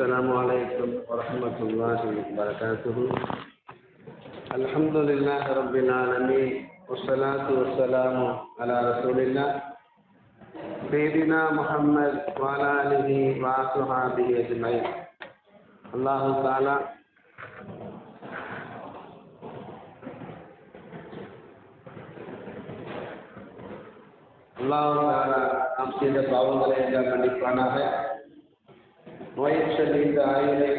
السلام عليكم ورحمة الله وبركاته. الحمد لله رب العالمين والصلاة والسلام على رسول الله. سيدنا محمد وعلى آله وصحبه أجمعين. الله تعالى. الله تعالى. آپ سے جب باون நோயற்ற இந்த ஆயுளை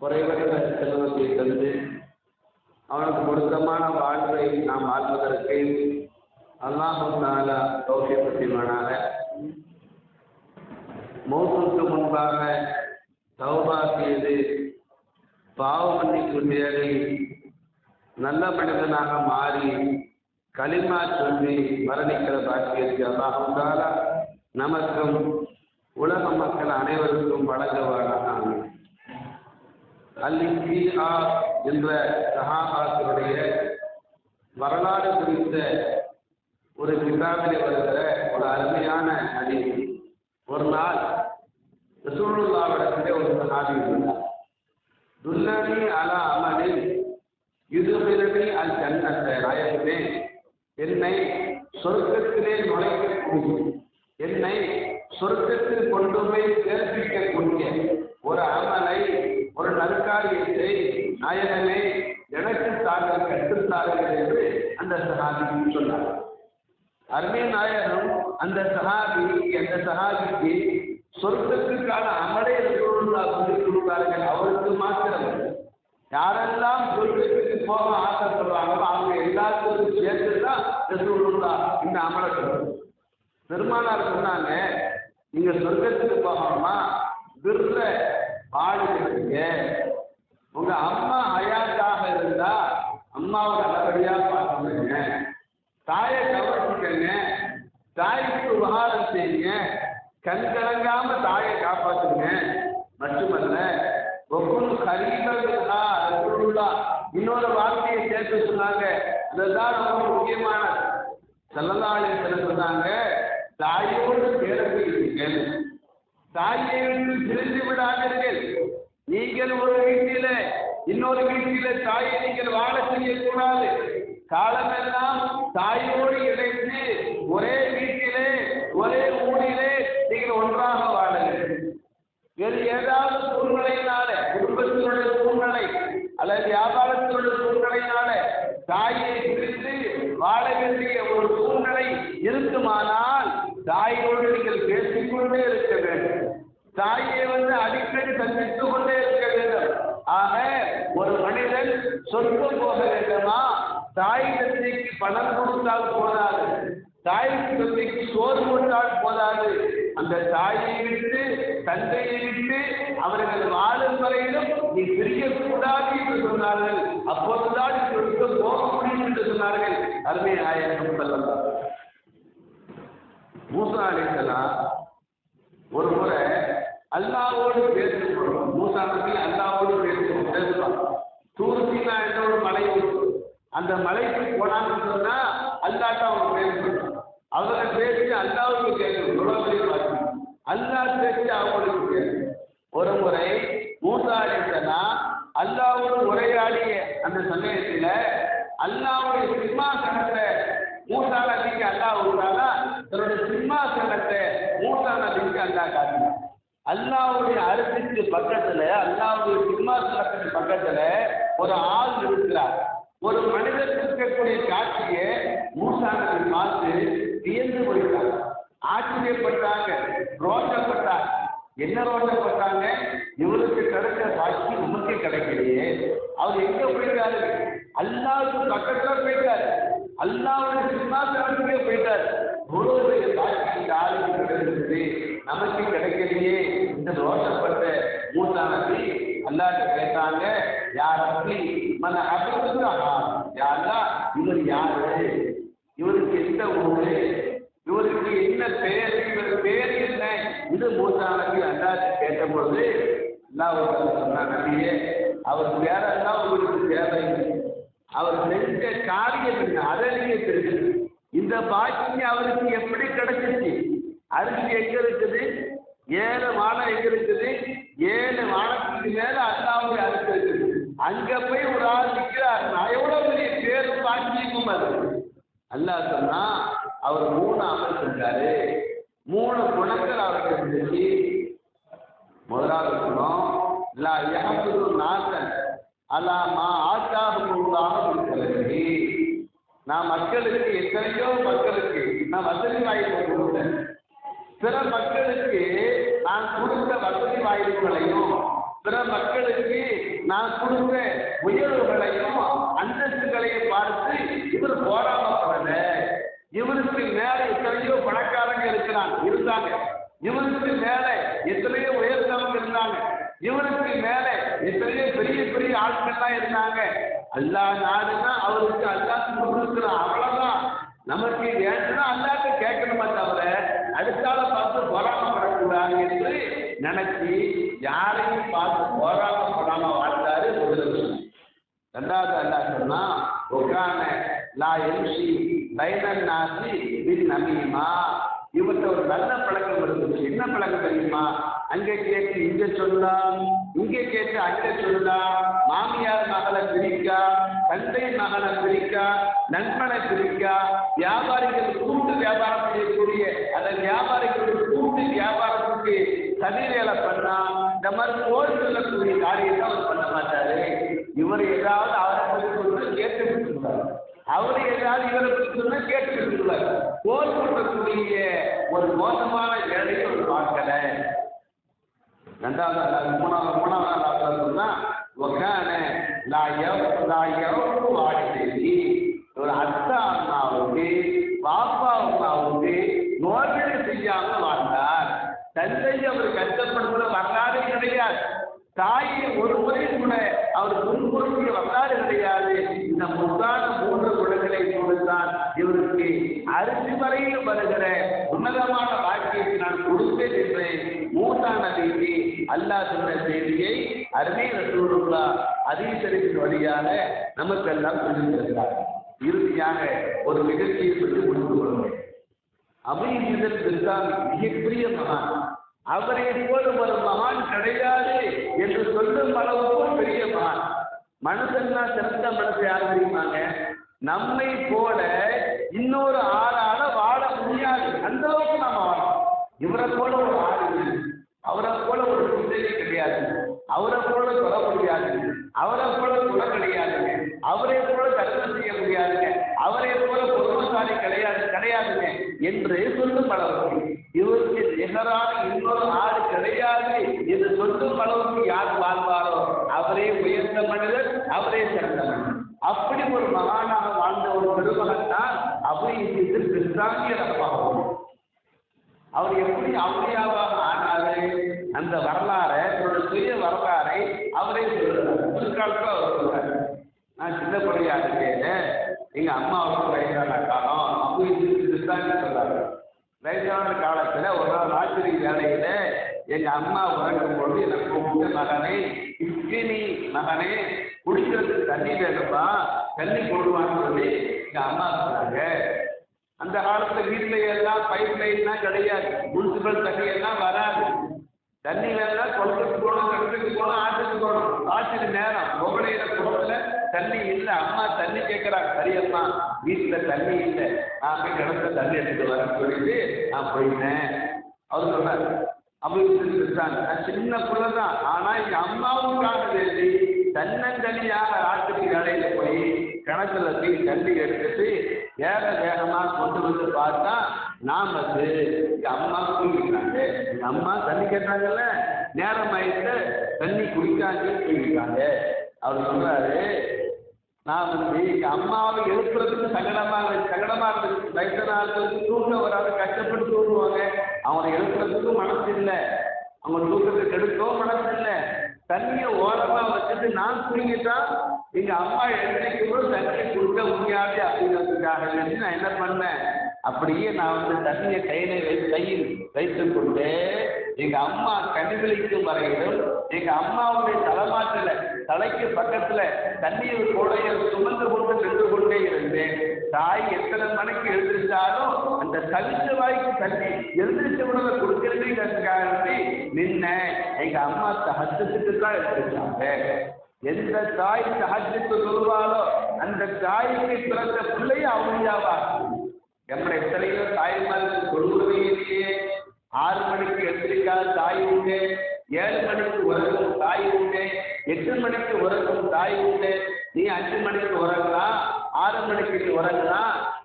குறைவற்ற செல்வத்தை தந்து அவனுக்கு பொருத்தமான வாழ்வை நாம் வாழ்வதற்கு அல்லாஹும் தாலா தௌசியப்படுத்தினானாக மௌத்துக்கு முன்பாக தௌபா செய்து பாவ மன்னிப்பு தேடி நல்ல மனிதனாக மாறி களிமா சொல்லி மரணிக்கிற பாக்கியத்தை அல்லாஹும் தாலா நமக்கும் உலக மக்கள் அனைவருக்கும் வழங்குவாராக. அல்லிசிஆ என்ற சஹாபாக்களுடைய வரலாறு குறித்த ஒரு கிதாபிலே வருகிற ஒரு அருமையான அணி ஒரு நாள் ரசூலுல்லாவிடத்திலே ஒரு சஹாபி இருந்தார். துல்லனி அலா அமலில் இதுபிரணி அல் ஜன்னத்தை நாயகமே என்னை சொர்க்கத்திலே நுழைக்கக்கூடிய என்னை சொர்க்கத்தில் கொண்டு போய் சேர்ப்பிக்கக்கூடிய ஒரு அமலை ஒரு நற்காரியத்தை நாயகமே எனக்கு தாங்கள் கற்றுத்தார்கள் என்று அந்த சகாபி சொன்னார். அருமை நாயகம் அந்த சஹாபி அந்த சகாபிக்கு சொர்க்கத்துக்கான அமலை சொல்லிக் கொடுத்தார்கள். அவருக்கு மாத்திரம் யாரெல்லாம் சொர்க்கத்துக்கு போக ஆசைப்படுறாங்களோ அவங்க எல்லாத்துக்கும் சேர்த்து தான் இந்த அமலை சொல்றாங்க. பெருமானார் சொன்னாங்க நீங்க சொர்க்கத்துக்கு போகணுமா? விருத பாடுகிறீங்க. உங்க அம்மா ஹயாத்தாக இருந்தா அம்மாவை நல்லபடியா பார்த்துக்கங்க. தாயை கவனிச்சுக்கங்க. தாய்க்கு உபகாரம் செய்யுங்க. கண் கலங்காம தாயை காப்பாத்துங்க. மட்டுமல்ல ஒவ்வொரு கரீபர்களா ரசூலுல்லா. இன்னொரு வார்த்தையை சேர்த்து சொன்னாங்க. அதுதான் ரொம்ப முக்கியமானது. செல்லலாளர் சொன்னாங்க தாயோடு பேரப்பீர்கள் தாயை விட்டு பிரிந்து விடாதீர்கள். நீங்கள் ஒரு வீட்டில இன்னொரு வீட்டில தாயை நீங்கள் வாழ செய்யக்கூடாது. காலமெல்லாம் தாயோடு இணைந்து ஒரே வீட்டிலே ஒரே ஊரிலே நீங்கள் ஒன்றாக வாழுங்கள். வேறு ஏதாவது சூழ்நிலையினால குடும்பத்தினுடைய சூழ்நிலை அல்லது வியாபாரத்தினுடைய சூழ்நிலையினால தாயை பிரிந்து வாழ வேண்டிய ஒரு சூழ்நிலை இருக்குமானால் தாய் நீங்கள் பேசிக்கொண்டே இருக்க வேண்டும் தாயை வந்து அடிக்கடி சந்தித்துக் கொண்டே இருக்க வேண்டும். ஆக ஒரு மனிதன் சொர்க்கம் போக வேண்டுமா? தாய் தந்தைக்கு பணம் கொடுத்தால் போதாது. தாய் தந்தைக்கு சோறு கொடுத்தால் போதாது. அந்த தாயை விட்டு தந்தையை விட்டு அவர்கள் வாழும் வரையிலும் நீ பிரியக்கூடாது என்று சொன்னார்கள். அப்போதுதான் சொர்க்கம் போக முடியும் என்று சொன்னார்கள். அருமை நாயகம் சொல்லலாம் மூசா அலிசலாம் ஒரு முறை அல்லாவோடு பேசுகிறோம். மூசா நபி அல்லாவோடு பேசுகிறோம். பேசுவான் தூர்சீனா என்ற ஒரு மலை அந்த மலைக்கு போனான்னு சொன்னா அல்லாட்ட அவங்க பேசணும் அவங்க பேசி அல்லாவுக்கு கேட்கணும் உலகத்தை பார்த்து. அல்லா பேசி அவங்களுக்கு கேட்கணும் ஒரு முறை மூசா அலிசலாம் அல்லாவோடு உரையாடிய அந்த சமயத்தில் அல்லாவுடைய சிம்மாசனத்தை மூசா நபிக்கு அல்லாஹ் விட்டானா தன்னுடைய சிம்மாசனத்தை மூசா நபிக்கு அல்லாஹ் காட்டினான் அல்லாவுடைய அரிசிக்கு பக்கத்துல. அல்லாவுடைய சிம்மாசனத்துக்கு பக்கத்துல ஒரு ஆள் இருக்கிறார் ஒரு மனிதர் இருக்கக்கூடிய காட்சியை மூசா நபி பார்த்து வியந்து போயிட்டாங்க ஆச்சரியப்பட்டாங்க ரோஷப்பட்டார் என்ன ரோஷப்பட்டாங்க? இவருக்கு கிடைச்ச சாட்சி நமக்கு கிடைக்கலையே. அவர் எங்க போயிட்டாரு? அல்லாவுக்கு பக்கத்துல போயிட்டாரு. அல்லாவுடைய சிம்மாசனத்துக்கே போயிட்டாரு. ஒரு சாட்சி இந்த ஆளுக்கு கிடைச்சிருக்கு நமக்கு கிடைக்கலையே. இந்த ரோஷம் அவர் சொன்னார் நபியே அவர் பேரெல்லாம் உங்களுக்கு தேவை அவர் செஞ்ச காரியம் என்ன? அதை நீங்க தெரிஞ்சு இந்த பாக்கியம் அவருக்கு எப்படி கிடைச்சிச்சு? அரிசி எங்க இருக்குது? ஏழு வானம் எங்க இருக்குது? ஏழு வானத்துக்கு மேல அண்ணாவுடைய அரிசி இருக்குது. அங்க போய் ஒரு ஆள் நிற்கிறாருன்னா எவ்வளவு பெரிய பேரு பாக்கியமும் அது. அல்லா சொன்னா அவர் மூணு அமல் செஞ்சாரு. மூணு குணங்கள் அவருக்கு செஞ்சு முதலாவது குணம் லா யஹபுது நாசன் அலா மா ஆத்தாஹுல்லாஹ் இருக்கிறது நான் மக்களுக்கு எத்தனையோ மக்களுக்கு நான் வசதி வாய்ப்பு கொடுத்தேன் பிற மக்களுக்கு நான் கொடுத்த வசதி வாய்ப்புகளையும் பிற மக்களுக்கு நான் கொடுத்த உயர்வுகளையும் அந்தஸ்துகளையும் பார்த்து இவர் போராடப்படல இவருக்கு மேல எத்தனையோ பணக்காரங்க இருக்கிறாங்க இருந்தாங்க. இவருக்கு மேல எத்தனையோ உயர்ந்தவங்க இருந்தாங்க. இவருக்கு மேலே எத்தனையோ பெரிய பெரிய ஆட்கள்லாம் இருந்தாங்க. அல்லா நாடுனா அவருக்கு அல்லாஹ் கொடுக்குறான் அவ்வளவுதான். நமக்கு வேண்டும்னா அல்லாட்ட கேட்கணுமா தவிர அடுத்தால பார்த்து போராடப்படக்கூடாது என்று நினைச்சு யாரையும் பார்த்து போராடப்படாம வாழ்ந்தாரு முதலமைச்சர் ரெண்டாவது அல்லா சொன்னா உக்கான லா எம்சி பைனன் நாசி பின் நமீமா. இவர்கிட்ட ஒரு நல்ல பழக்கம் இருந்துச்சு. என்ன பழக்கம் தெரியுமா? அங்கே கேட்டு இங்க சொல்லலாம் இங்கே கேட்டு அங்கே சொல்லலாம் மாமியார் மகளை பிரிக்கா தந்தை மகளை பிரிக்கா நண்பனை பிரிக்கா. வியாபாரிகள் கூட்டு வியாபாரம் செய்யக்கூடிய அந்த வியாபாரிகளுடைய கூட்டு வியாபாரத்துக்கு சதி வேலை பண்ணா இந்த மாதிரி போர் சொல்லக்கூடிய காரியத்தை அவர் பண்ண மாட்டாரு. இவர் ஏதாவது அவரை பற்றி சொன்னா கேட்டு விட்டுருவார் அவர் ஏதாவது இவரை பற்றி சொன்னா கேட்டு போர் பண்ணக்கூடிய ஒரு மோசமான வேலையை ஒரு பார்க்கல. ரெண்டாவது அல்லாஹ் மூணாவது மூணாவது அல்லாஹ் சொன்னா ஒக்கான நான் எவ் நான் ஒரு அத்தா அம்மாவுக்கு பாப்பா அம்மாவுக்கு நோய்களை செய்யாமல் வாழ்ந்தார். தந்தை அவர் கஷ்டப்படுத்துற வரலாறு கிடையாது. தாய் ஒரு முறை கூட அவர் முன்பொருத்திய வரலாறு கிடையாது இந்த முத்தான மூன்று குணங்களை கொடுத்தான் இவருக்கு வரையிலும் வருகிற உன்னதமான வாழ்க்கையை நான் கொடுப்பேன் என்று மூத்தான செய்தி அல்லாஹ் சொன்ன செய்தியை அருமை ரசூலுல்லா அதீசரின் வழியாக நமக்கெல்லாம் சொல்லியிருக்கிறார் இறுதியாக ஒரு நிகழ்ச்சியை சொல்லி முடித்துக் கொள்வேன் அபிநீதன் பிர்காமி மிகப்பெரிய மகான். அவரை போல ஒரு மகான் கிடையாது என்று சொல்லும் அளவுக்கு பெரிய மகான். மனுஷன்னா சிறந்த மனசு யார் தெரியுமாங்க? நம்மை போல இன்னொரு ஆளா முடியாது. அந்த அளவுக்கு நாம இவரை போல ஒரு ஆள் இல்லை. அவரை போல ஒரு சிந்தனை கிடையாது. அவரை போல சொல்ல முடியாது. அவரை போல சொல்ல கிடையாதுங்க அவரை போல தர்மம் செய்ய முடியாதுங்க அவரை போல பொறுமசாலி கிடையாது கிடையாதுங்க என்று சொல்லும் அளவுக்கு இவருக்கு நிகரான இன்னொரு ஆள் கிடையாது என்று சொல்லும் அளவுக்கு யார் வாழ்வாரோ அவரே உயர்ந்த மனிதர் அவரே சிறந்த மனிதர். அப்படி ஒரு மகானாக வாழ்ந்த ஒரு பெருமகன் தான் அவை இது பிரித்தாங்கிய அவர் எப்படி அவுளியாவாக ஆனாரு? அந்த வரலாறை தன்னுடைய சுய வரலாறை அவரே சொல்றாரு. பிற்காலத்தில் அவர் சொல்றாரு. நான் சின்ன பிள்ளையா இருக்கேன் எங்க அம்மாவுக்கு வயசான காலம். அப்போ இது கிறிஸ்தாங்க சொல்றாரு. வயசான காலத்துல ஒரு நாள் ராத்திரி வேலையில எங்க அம்மா உறங்கும் பொழுது எனக்கு கூப்பிட்டு மகனே இஸ்கினி மகனே குடிக்கிறதுக்கு தண்ணி வேணும்பா தண்ணி போடுவான்னு சொல்லி எங்க அம்மா சொன்னாங்க. அந்த காலத்துல வீட்டுல எல்லாம் பைப் லைன்லாம் கிடையாது. முனிசிபல் தண்ணி எல்லாம் வராது. தண்ணி வேணா குளத்துக்கு போகணும் கிணத்துக்கு போகணும் ஆற்றுக்கு போகணும். ஆற்றுக்கு நேரம். பொங்கலையில குளத்துல தண்ணி இல்லை. அம்மா தண்ணி கேட்குறாங்க சரியம்மா வீட்டுல தண்ணி இல்லை. நான் போய் கிணத்துல தண்ணி எடுத்துட்டு வரேன்னு சொல்லிட்டு நான் போயிட்டேன். அவர் சொன்னார். அப்படின்னு இருக்காங்க நான் சின்ன பிள்ளை தான் ஆனா எங்கள் அம்மாவும் வேண்டி தன்னந்தனியாக ஆட்டுக்கு வேலையில போய் கிணத்துல போய் தண்ணி எடுத்துட்டு வேக வேகமா கொண்டு வந்து பார்த்தா நான் வந்து எங்கள் அம்மா தூங்கிட்டாங்க எங்க அம்மா தண்ணி கேட்டாங்கல்ல? நேரம் ஆயிட்டு தண்ணி குடிக்காங்க தூங்கிட்டாங்க அவர் சொல்றாரு நான் வந்து எங்க அம்மாவை எழுப்புறதுக்கு சங்கடமா இருந்துச்சு சங்கடமா இருந்துச்சு. வயசான ஆட்களுக்கு தூக்கம் வராது கஷ்டப்பட்டு தூங்குவாங்க. அவனை எழுப்புறதுக்கும் மனசு இல்லை. அவங்க தூக்கத்தை கெடுக்கவும் மனசு இல்லை. தண்ணியை ஓரமா வச்சுட்டு நான் தூங்கிட்டா எங்க அம்மா எழுந்திரிக்கும் கூட தண்ணியை கொடுக்க முடியாது அப்படிங்கிறதுக்காக வேண்டி நான் என்ன பண்ணேன்? அப்படியே நான் வந்து தண்ணியை கையில வைத்து கையில் வைத்துக் கொண்டு எங்க அம்மா கண்களிக்கும் வரையிலும் எங்க அம்மாவுடைய தலைமாட்டில தலைக்கு பக்கத்துல தண்ணீர் கூடையை சுமந்து கொண்டு நின்று கொண்டே இருந்தேன். தாய் எத்தனை மணிக்கு எழுந்திருச்சாலும் இந்த தவிச்ச வாய்க்கு தள்ளி எழுந்திரிச்ச உணவை கொடுக்கிறதுங்கிறதுக்காக வேண்டி நின்ன. எங்க அம்மா தகச்சத்துக்கு தான் எடுத்துருக்காங்க. எந்த தாய் தகச்சத்து சொல்வாளோ அந்த தாய்க்கு பிறந்த பிள்ளைய அவளியாவா நம்முடைய எத்தனையோ தாய்மாருக்கு சொல்வதே இல்லையே. ஆறு மணிக்கு எழுந்திரிக்காத தாய் உண்டு ஏழு மணிக்கு உறங்கும் தாய் உண்டு எட்டு மணிக்கு உறங்கும் தாய் உண்டு. நீ அஞ்சு மணிக்கு உறங்கலாம் ஆறு மணிக்கு நீ உறங்குனா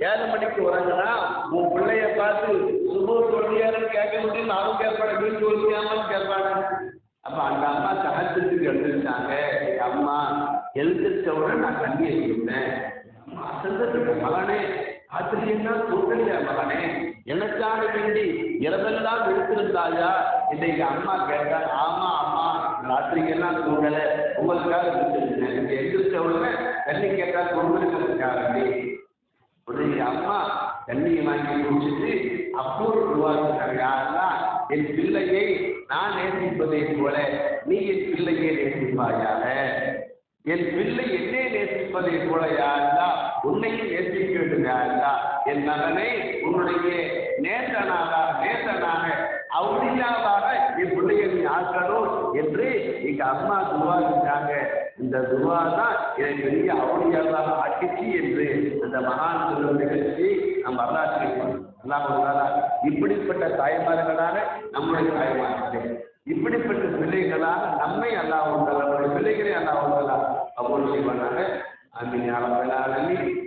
ஏழு மணிக்கு உறங்குனா உன் பிள்ளைய பார்த்து சுப சொல்லியாருன்னு கேட்க முடியும் அவன் கேட்பாடு நீ சொல்லியாமல் கேட்பாடு அப்ப அந்த அம்மா சகத்துக்கு எழுந்திருந்தாங்க அம்மா எழுந்திருச்ச உடனே நான் தண்ணி கொடுத்தேன் அசந்தத்துக்கு மகனே ஆச்சரியம்னா தூக்கலையா மகனே? எனக்காக வேண்டி இரவெல்லாம் எடுத்திருந்தாயா? இன்னைக்கு அம்மா கேட்டாங்க ஆமா ராத்திரிக்கெல்லாம் தூங்கல. உங்களுக்காக எடுத்திருந்தேன் நீங்க எந்திரிச்ச உடனே தண்ணி கேட்டா கொடுத்துருக்கிறதுக்காக உடனே அம்மா தண்ணியை வாங்கி குடிச்சிட்டு அப்போது உருவாக்குறாங்க யாரெல்லாம் என் பிள்ளையை நான் நேசிப்பதை போல நீ என் பிள்ளையை நேசிப்பாயாக. என் பிள்ளை என்னை நேசிப்பதை போல யாருந்தா உன்னையும் நேசிக்க வேண்டும் யாருந்தா என் மகனை உன்னுடைய நேசனாக நேசனாக அவுளியாவாக என் பிள்ளையை நீ ஆக்கணும் என்று எங்க அம்மா துவா செஞ்சாங்க. இந்த துவா தான் என்னை பெரிய அவுளியாவாக ஆக்கிச்சு என்று அந்த மகான் சொல்லும் நிகழ்ச்சி நம் வரலாற்றில் அல்லாஹ் இப்படிப்பட்ட தாய்மார்களாக நம்முடைய தாய்மார்கள் இப்படிப்பட்ட பிள்ளைகளாக நம்மை அல்லாஹ் உண்டலா நம்முடைய பிள்ளைகளை அல்லா உண்டலா அவ்வளவு செய்வானாக ஞாபகம்